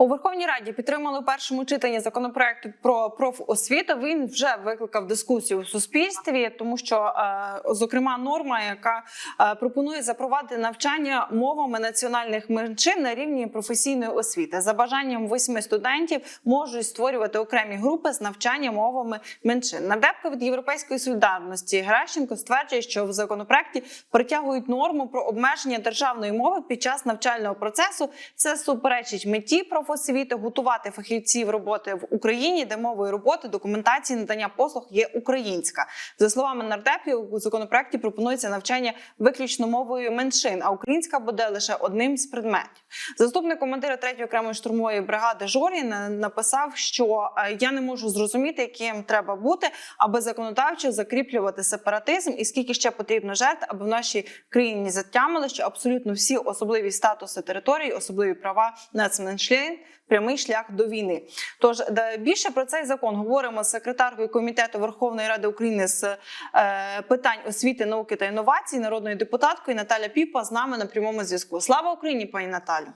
У Верховній Раді підтримали у першому читанні законопроект про профосвіту. Він вже викликав дискусію у суспільстві, тому що, е, зокрема, норма, яка е, пропонує запровадити навчання мовами національних меншин на рівні професійної освіти. За бажанням восьми студентів можуть створювати окремі групи з навчання мовами меншин. Нардепка від європейської солідарності Геращенко стверджує, що в законопроекті притягують норму про обмеження державної мови під час навчального процесу. Це суперечить меті профосвіти готувати фахівців роботи в Україні, де мовою роботи документації надання послуг є українська. За словами нардепів, у законопроекті пропонується навчання виключно мовою меншин, а українська буде лише одним з предметів. Заступник командира 3-ї окремої штурмової бригади Жорін написав, що е, я не можу зрозуміти, яким треба бути, аби законодавчо закріплювати сепаратизм, і скільки ще потрібно жертв, аби в нашій країні затямили, що абсолютно всі особливі статуси території, особливі права нацменшин прямий шлях до війни. Тож більше про цей закон говоримо з секретаркою комітету Верховної Ради України з е, питань освіти, науки та інновацій, народною депутаткою Наталя Піпа з нами на прямому зв'язку. Слава Україні, пані Наталю.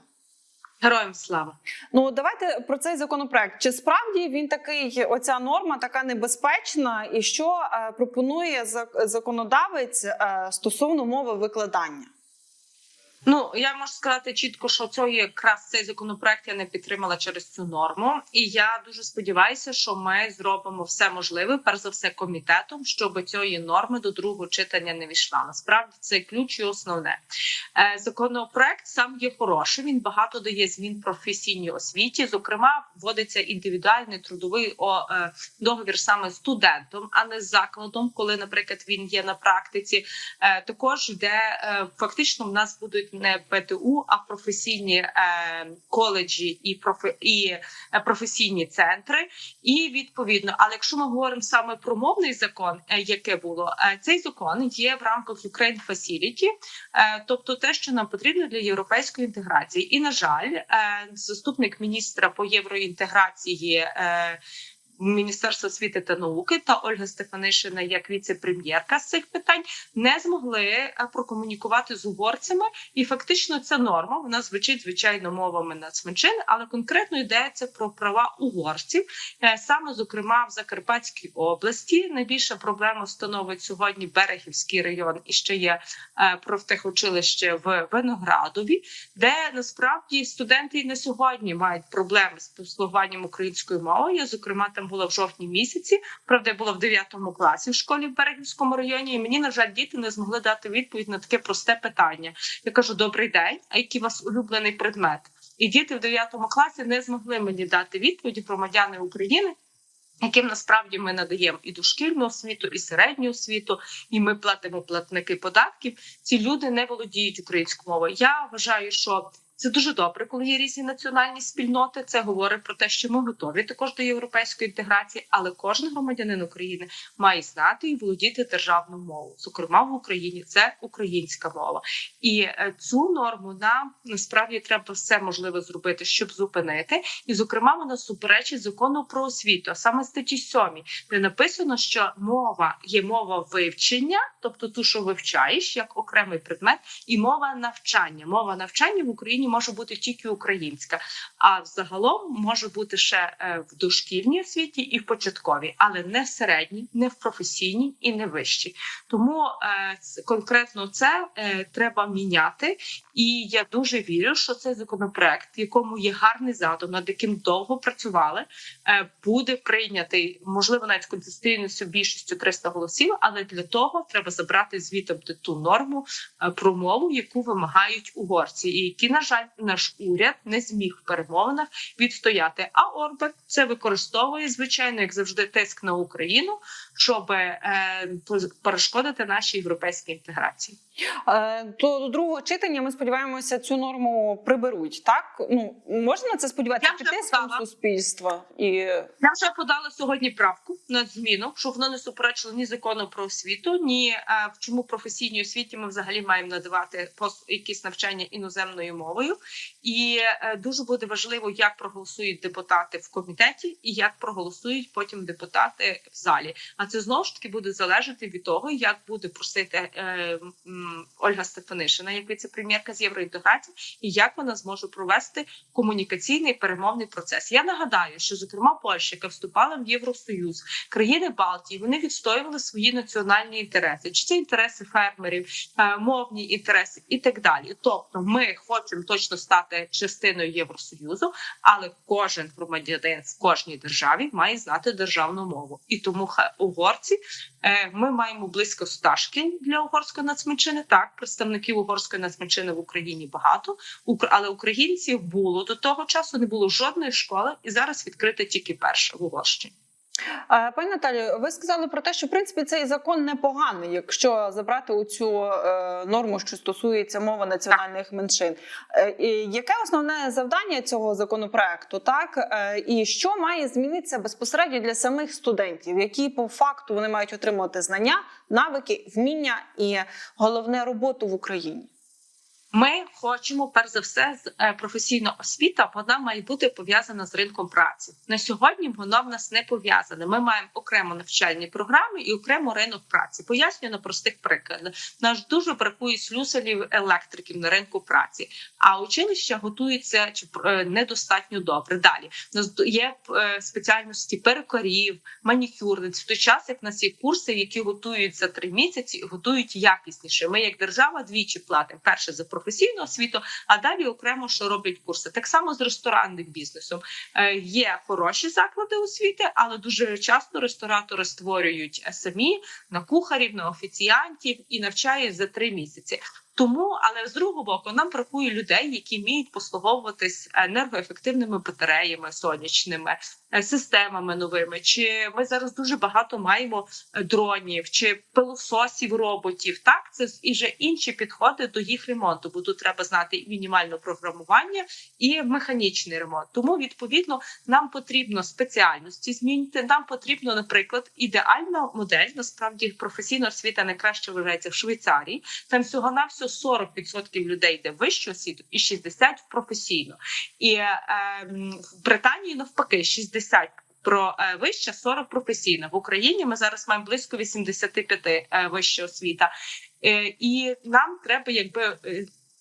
Героям слава. Ну давайте про цей законопроект. Чи справді він такий, оця норма така небезпечна, і що е, пропонує законодавець е, стосовно мови викладання? Ну я можу сказати чітко, що цей якраз цей законопроект я не підтримала через цю норму, і я дуже сподіваюся, що ми зробимо все можливе, перш за все, комітетом, щоб цієї норми до другого читання не війшла. Насправді це ключ і основне. Е, Законопроект сам є хороший. Він багато дає змін професійній освіті. Зокрема, вводиться індивідуальний трудовий е, договір саме студентом, а не з закладом, коли, наприклад, він є на практиці. Е, Також йде е, фактично в нас будуть не ПТУ, а професійні е, коледжі і профе, і е, професійні центри. І відповідно, але якщо ми говоримо саме про мовний закон, е, яке було е, цей закон є в рамках Ukraine Facility, е, тобто те, що нам потрібно для європейської інтеграції. І на жаль, е, заступник міністра по євроінтеграції. Е, Міністерства освіти та науки та Ольга Стефанишина, як віце-прем'єрка з цих питань, не змогли е, прокомунікувати з угорцями, і фактично ця норма вона звучить звичайно мовами нацменшин, але конкретно йдеться про права угорців, Е, саме зокрема в Закарпатській області. Найбільша проблема становить сьогодні Берегівський район і ще є е, профтехучилище в Виноградові, де насправді студенти і на сьогодні мають проблеми з послугуванням українською мовою. Зокрема там була в жовтні місяці. Правда, я була в 9 класі в школі в Берегівському районі. І мені на жаль, діти не змогли дати відповідь на таке просте питання. Я кажу: добрий день, а який у вас улюблений предмет? І діти в 9 класі не змогли мені дати відповіді громадяни України. Яким насправді ми надаємо і дошкільну освіту, і середню освіту, і ми платимо платники податків. Ці люди не володіють українською мовою. Я вважаю, що це дуже добре, коли є різні національні спільноти. Це говорить про те, що ми готові також до європейської інтеграції, але кожен громадянин України має знати і володіти державною мовою. Зокрема, в Україні це українська мова, і е, цю норму нам насправді треба все можливе зробити, щоб зупинити. І, зокрема, вона суперечить закону про освіту, а саме статті 7, де написано, що мова є мова вивчення, тобто ту, що вивчаєш як окремий предмет, і мова навчання. Мова навчання в Україні може бути тільки українська, а взагалом може бути ще е, в дошкільній освіті і в початковій, але не в середній, не в професійній і не вищій. Тому е, конкретно це е, треба міняти. І я дуже вірю, що цей законопроект, якому є гарний задум, над яким довго працювали, буде прийнятий, можливо, навіть конституційністю більшістю 300 голосів. Але для того треба забрати звідти ту норму про мову, яку вимагають угорці, і які, на жаль, наш уряд не зміг в перемовинах відстояти. А Орбан це використовує звичайно, як завжди, тиск на Україну, щоб е, перешкодити нашій європейській інтеграції. Е, То до другого читання ми сподіваємося, цю норму приберуть. Так ну можна на це сподіватися тиском суспільства і Я вже подала сьогодні правку на зміну, щоб воно не суперечило ні закону про освіту, ні е, в чому професійній освіті ми взагалі маємо надавати якісь навчання іноземною мовою. І е, дуже буде важливо, як проголосують депутати в комітеті і як проголосують потім депутати в залі. А це знову ж таки буде залежати від того, як буде просити е, Ольга Стефанишина, як віце-прем'єрка з євроінтеграції, і як вона зможе провести комунікаційний перемовний процес. Я нагадаю, що зокрема Польща, яка вступала в Євросоюз, країни Балтії, вони відстоювали свої національні інтереси, чи це інтереси фермерів, е, мовні інтереси і так далі. Тобто, ми хочемо точно стати частиною Євросоюзу, але кожен громадянин в кожній державі має знати державну мову, і тому угорці е, ми маємо близько 100 шкіл для угорської нацменшини. Так, представників угорської нацменшини в Україні багато, але українців було до того часу. Не було жодної школи, і зараз відкрита тільки перша в Угорщині. Пані Наталію, ви сказали про те, що в принципі цей закон непоганий, якщо забрати у цю е, норму, що стосується мови національних меншин. Е, яке основне завдання цього законопроекту? Так Е, і що має змінитися безпосередньо для самих студентів, які по факту вони мають отримувати знання, навики, вміння і головне роботу в Україні? Ми хочемо перш за все з е, професійна освіта. Вона має бути пов'язана з ринком праці. На сьогодні вона в нас не пов'язана. Ми маємо окремо навчальні програми і окремо ринок праці. Пояснюю на простих прикладах. Наш дуже бракує слюсарів електриків на ринку праці, а училища готуються е, недостатньо добре. Далі нас є е, спеціальності перукарів, манікюрниць. В той час як в нас є курси, які готують за три місяці, і готують якісніше. Ми, як держава, двічі платимо перше за професійну освіту, а далі окремо що роблять курси. Так само з ресторанним бізнесом Е, є хороші заклади освіти, але дуже часто ресторатори створюють е, самі на кухарів, на офіціантів і навчають за три місяці. Тому, але з другого боку, нам бракує людей, які вміють послуговуватись енергоефективними батареями сонячними, е, системами новими. Чи ми зараз дуже багато маємо е, дронів чи пилососів роботів? Так, це і вже інші підходи до їх ремонту, бо тут треба знати і мінімальне програмування і механічний ремонт. Тому відповідно нам потрібно спеціальності змінити. Нам потрібно, наприклад, ідеальна модель. Насправді професійна освіта найкраще вважається в Швейцарії. Там всього на всього 40% людей йде вищу освіту і 60% в професійну. І е, в Британії навпаки 60% про е, вища, 40 професійна. В Україні ми зараз маємо близько 85 е, вища освіта. Е, і нам треба, якби.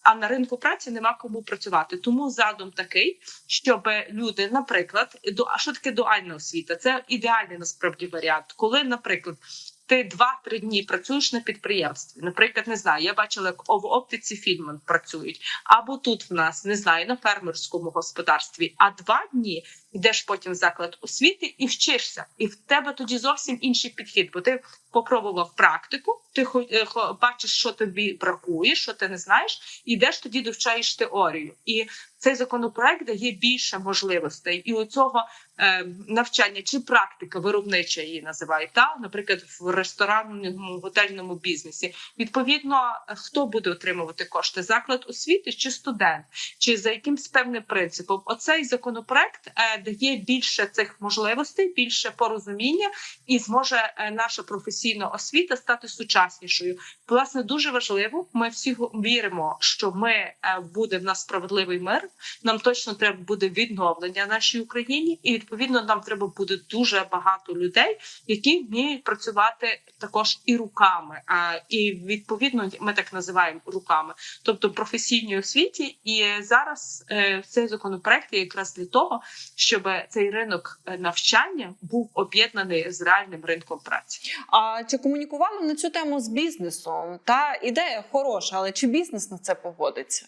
а на ринку праці нема кому працювати. Тому задум такий, щоб люди, наприклад, до а що таке дуальна освіта? Це ідеальний насправді варіант, коли, наприклад. Ти два-три дні працюєш на підприємстві. Наприклад, не знаю, я бачила, як в оптиці Фільман працюють, або тут в нас не знаю на фермерському господарстві. А два дні йдеш потім в заклад освіти і вчишся. І в тебе тоді зовсім інший підхід, бо ти попробував практику, ти е, бачиш, що тобі бракує, що ти не знаєш, і йдеш тоді довчаєш теорію. І цей законопроект дає більше можливостей. І у цього е, навчання чи практика виробнича її називають, та наприклад, в ресторанному готельному бізнесі. Відповідно, хто буде отримувати кошти? Заклад освіти чи студент, чи за якимсь певним принципом? Оцей законопроект е, дає більше цих можливостей, більше порозуміння, і зможе е, наша професійна освіта стати сучаснішою. Власне, дуже важливо. Ми всі віримо, що ми е, буде в нас справедливий мир. Нам точно треба буде відновлення нашій Україні, і відповідно нам треба буде дуже багато людей, які вміють працювати також і руками. І відповідно ми так називаємо руками, тобто професійній освіті. І зараз е, цей законопроект є якраз для того, щоб цей ринок е, навчання був об'єднаний з реальним ринком праці. А чи комунікували на цю тему з бізнесом? Та ідея хороша, але чи бізнес на це погодиться?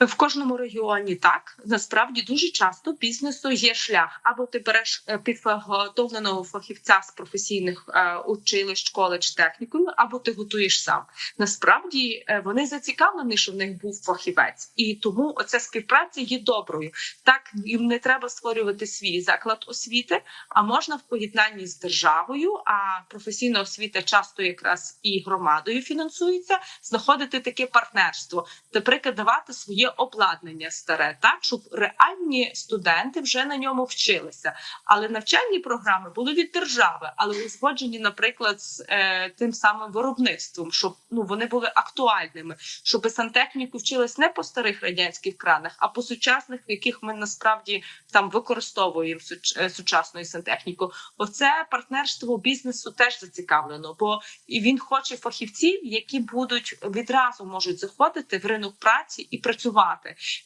В кожному регіоні так насправді дуже часто бізнесу є шлях, або ти береш е, підготовленого фахівця з професійних е, училищ, коледж, технікумів, або ти готуєш сам. Насправді е, вони зацікавлені, що в них був фахівець, і тому оця співпраця є доброю. Так їм не треба створювати свій заклад освіти, а можна в поєднанні з державою. А професійна освіта часто якраз і громадою фінансується, знаходити таке партнерство, наприклад, давати своє обладнання старе, так щоб реальні студенти вже на ньому вчилися. Але навчальні програми були від держави, але узгоджені, наприклад, з е, тим самим виробництвом, щоб ну вони були актуальними, щоб сантехніку вчились не по старих радянських кранах, а по сучасних, в яких ми насправді там використовуємо е, сучасну сантехніку. Оце партнерство бізнесу теж зацікавлено, бо і він хоче фахівців, які будуть відразу можуть заходити в ринок праці і працювати.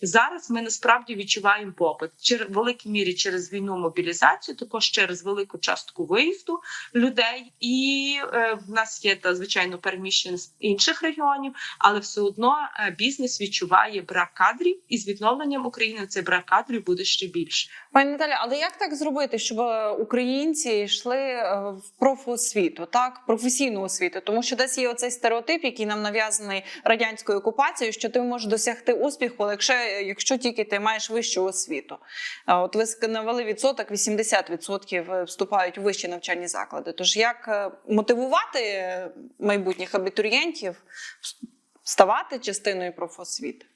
Зараз ми насправді відчуваємо попит через великій мірі через війну мобілізацію, також через велику частку виїзду людей. І е, в нас є та звичайно переміщення з інших регіонів, але все одно е, бізнес відчуває брак кадрів, і з відновленням України цей брак кадрів буде ще більше. Пані Наталі, але як так зробити, щоб е, українці йшли е, в профосвіту, так професійну освіту? Тому що десь є оцей стереотип, який нам нав'язаний радянською окупацією, що ти можеш досягти успіху, якщо, якщо тільки ти маєш вищу освіту. От ви навели відсоток, 80% вступають у вищі навчальні заклади. Тож як е, мотивувати е, майбутніх абітурієнтів ставати частиною профосвіти?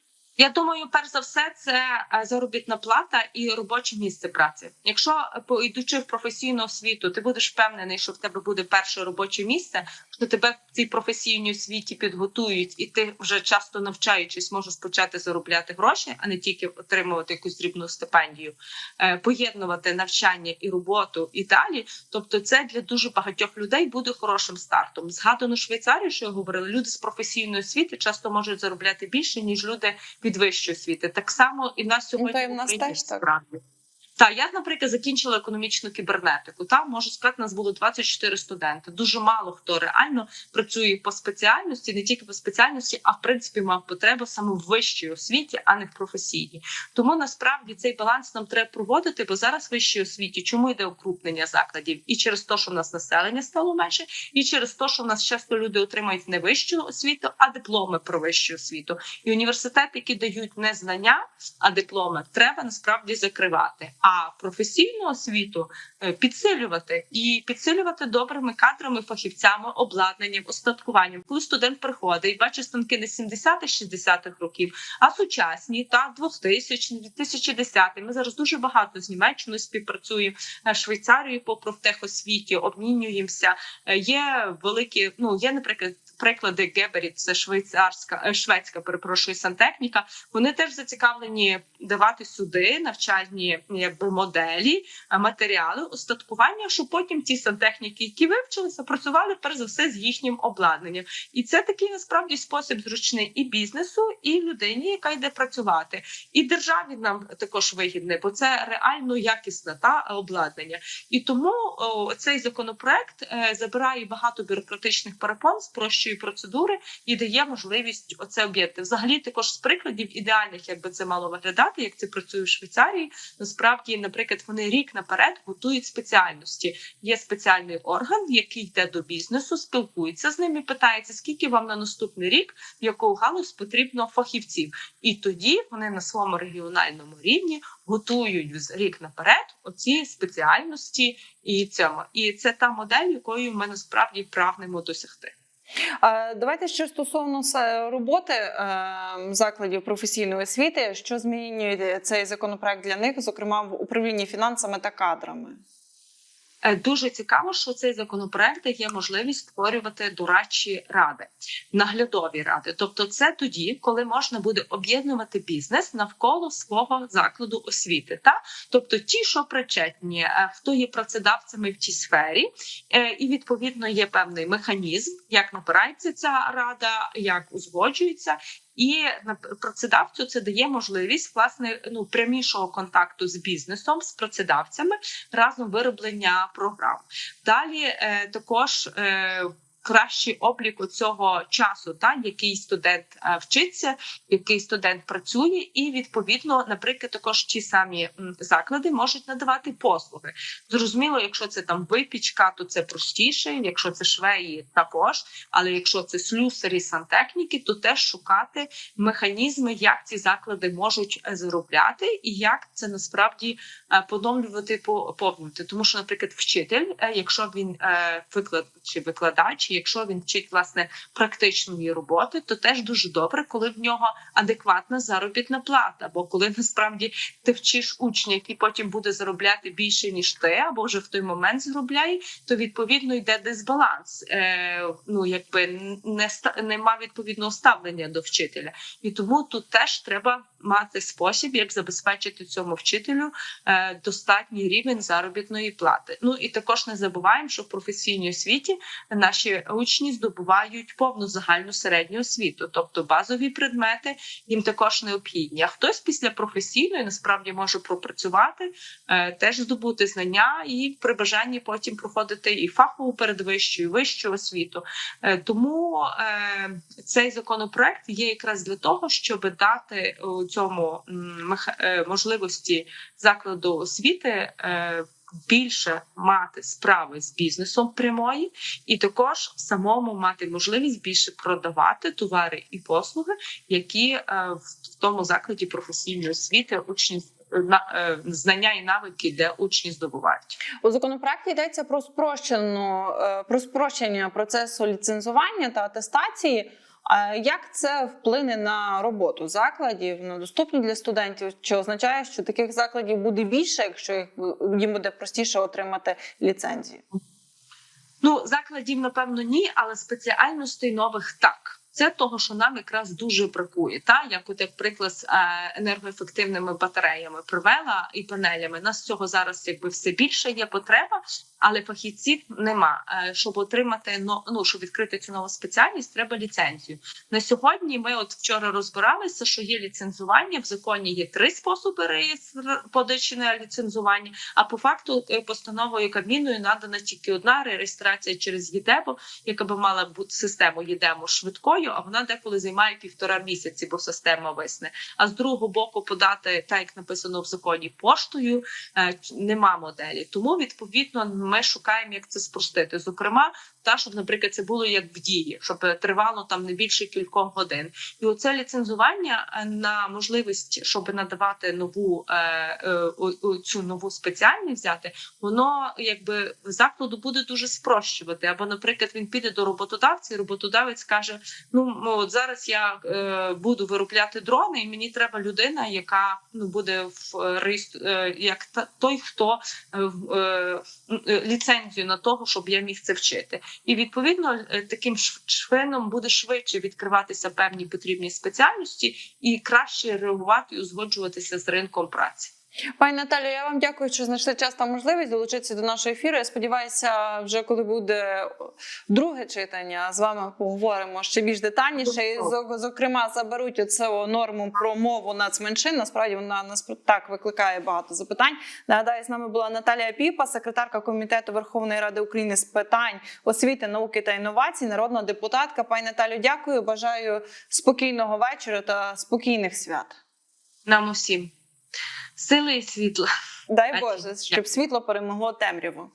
Я думаю, перш за все, це е, заробітна плата і робоче місце праці. Якщо е, по- йдучи в професійну освіту, ти будеш впевнений, що в тебе буде перше робоче місце, що тебе в цій професійній освіті підготують, і ти вже часто навчаючись, можеш почати заробляти гроші, а не тільки отримувати якусь дрібну стипендію, е, поєднувати навчання і роботу і далі. Тобто, це для дуже багатьох людей буде хорошим стартом. Згадано Швейцарію, що я говорила, люди з професійної освіти часто можуть заробляти більше ніж люди від вищої освіти. Так само і в нас сьогодні та й в в нас теж так. Так, я, наприклад, закінчила економічну кібернетику. Там можу сказати, нас було 24 студенти. Дуже мало хто реально працює по спеціальності, не тільки по спеціальності, а в принципі мав потребу саме в вищій освіті, а не в професійній. Тому насправді цей баланс нам треба проводити, бо зараз в вищій освіті чому йде укрупнення закладів? І через те, що в нас населення стало менше, і через те, що в нас часто люди отримують не вищу освіту, а дипломи про вищу освіту. І університети, які дають не знання, а дипломи, треба насправді закривати. А професійну освіту е, підсилювати і підсилювати добрими кадрами, фахівцями, обладнанням, остаткуванням. Коли студент приходить і бачить станки не 70-60-х років, а сучасні та 2000 2010 Ми зараз дуже багато з Німеччиною співпрацюємо е, Швейцарією по профтехосвіті, обмінюємося. Е, Є великі, ну є, наприклад. Приклади Геберіт, це швейцарська е, шведська, перепрошую сантехніка. Вони теж зацікавлені давати сюди навчальні якби моделі, е, матеріали, устаткування, щоб потім ті сантехніки, які вивчилися, працювали перш за все з їхнім обладнанням. І це такий насправді спосіб зручний і бізнесу, і людині, яка йде працювати, і державі нам також вигідне, бо це реально якісне та обладнання. І тому о, цей законопроект е, забирає багато бюрократичних перепон, спрощує процедури і дає можливість оце об'єднати. Взагалі, також з прикладів ідеальних, як би це мало виглядати, як це працює в Швейцарії. Насправді, наприклад, вони рік наперед готують спеціальності. Є спеціальний орган, який йде до бізнесу, спілкується з ними, питається, скільки вам на наступний рік, в яку галузь потрібно фахівців. І тоді вони на своєму регіональному рівні готують з- рік наперед оці спеціальності і цьому. І це та модель, якою ми насправді прагнемо досягти. Давайте ще стосовно роботи е, закладів професійної освіти, що змінює цей законопроект для них, зокрема в управлінні фінансами та кадрами. Е, Дуже цікаво, що цей законопроект дає можливість створювати дорадчі ради, наглядові ради. Тобто, це тоді, коли можна буде об'єднувати бізнес навколо свого закладу освіти. Та тобто, ті, що причетні, е, хто є працедавцями в тій сфері, е, і відповідно є певний механізм, як набирається ця рада, як узгоджується. І працедавцю це дає можливість власне ну прямішого контакту з бізнесом, з працедавцями разом вироблення програм. Далі е, також. Е, Кращий облік цього часу, та який студент е, вчиться, який студент працює, і відповідно, наприклад, також ті самі заклади можуть надавати послуги. Зрозуміло, якщо це там випічка, то це простіше. Якщо це швеї, також. Але якщо це слюсарі сантехніки, то теж шукати механізми, як ці заклади можуть е, заробляти, і як це насправді е, поновлювати по- Тому що, наприклад, вчитель, якщо він виклад чи викладач, якщо він вчить власне практичної роботи, то теж дуже добре, коли в нього адекватна заробітна плата. Бо коли насправді ти вчиш учня, який потім буде заробляти більше ніж ти, або вже в той момент заробляє, то відповідно йде дисбаланс. Е, ну якби не нема відповідного ставлення до вчителя, і тому тут теж треба мати спосіб, як забезпечити цьому вчителю е, достатній рівень заробітної плати. Ну і також не забуваємо, що в професійній освіті наші учні здобувають повну загальну середню освіту, тобто базові предмети їм також необхідні. А хтось після професійної насправді може пропрацювати, е, теж здобути знання і при бажанні потім проходити і фахову передвищу, і вищу освіту. Е, Тому е, цей законопроект є якраз для того, щоб дати у цьому можливості закладу освіти. Більше мати справи з бізнесом прямої, і також самому мати можливість більше продавати товари і послуги, які е, в тому закладі професійної освіти учні е, знання і навики, де учні здобувають. У законопроекті йдеться про спрощену е, про спрощення процесу ліцензування та атестації. А Як це вплине на роботу закладів на доступні для студентів? Чи означає, що таких закладів буде більше, якщо їх їм буде простіше отримати ліцензію? Ну, закладів, напевно, ні, але спеціальностей нових так. Це того, що нам якраз дуже бракує. Та як от як приклад з е, енергоефективними батареями привела і панелями. Нас цього зараз якби все більше є потреба, але фахівців нема. Е, щоб отримати ну, щоб відкрити цю нову спеціальність, треба ліцензію. На сьогодні ми от вчора розбиралися, що є ліцензування. В законі є три способи реєстр на ліцензування. А по факту е, постановою Кабміною надана тільки одна реєстрація через ЄДЕБО, яка би мала бути систему ЄДЕМО швидкою, а вона деколи займає півтора місяці, бо система висне. А з другого боку, подати так, як написано в законі, поштою е, нема моделі. Тому відповідно ми шукаємо, як це спростити. Зокрема, та щоб, наприклад, це було як в дії, щоб тривало там не більше кількох годин. І оце ліцензування е, на можливість, щоб надавати нову е, е, цю нову спеціальність взяти, воно якби закладу буде дуже спрощувати. Або, наприклад, він піде до роботодавця, і роботодавець каже: Ну от зараз я буду виробляти дрони, і мені треба людина, яка ну буде в реєстр- е, як та той, хто ліцензію на того, щоб я міг це вчити. І відповідно е, таким чином буде швидше відкриватися певні потрібні спеціальності і краще реагувати і узгоджуватися з ринком праці. Пані Наталю, я вам дякую, що знайшли час та можливість долучитися до нашого ефіру. Я сподіваюся, вже коли буде друге читання, з вами поговоримо ще більш детальніше. І зокрема заберуть оцю норму про мову нацменшин. Насправді вона нас так викликає багато запитань. Нагадаю, з нами була Наталія Піпа, секретарка комітету Верховної Ради України з питань освіти, науки та інновацій, народна депутатка. Пані Наталю, дякую. Бажаю спокійного вечора та спокійних свят. Нам усім сили і світла. Дай Боже, щоб світло перемогло темряву.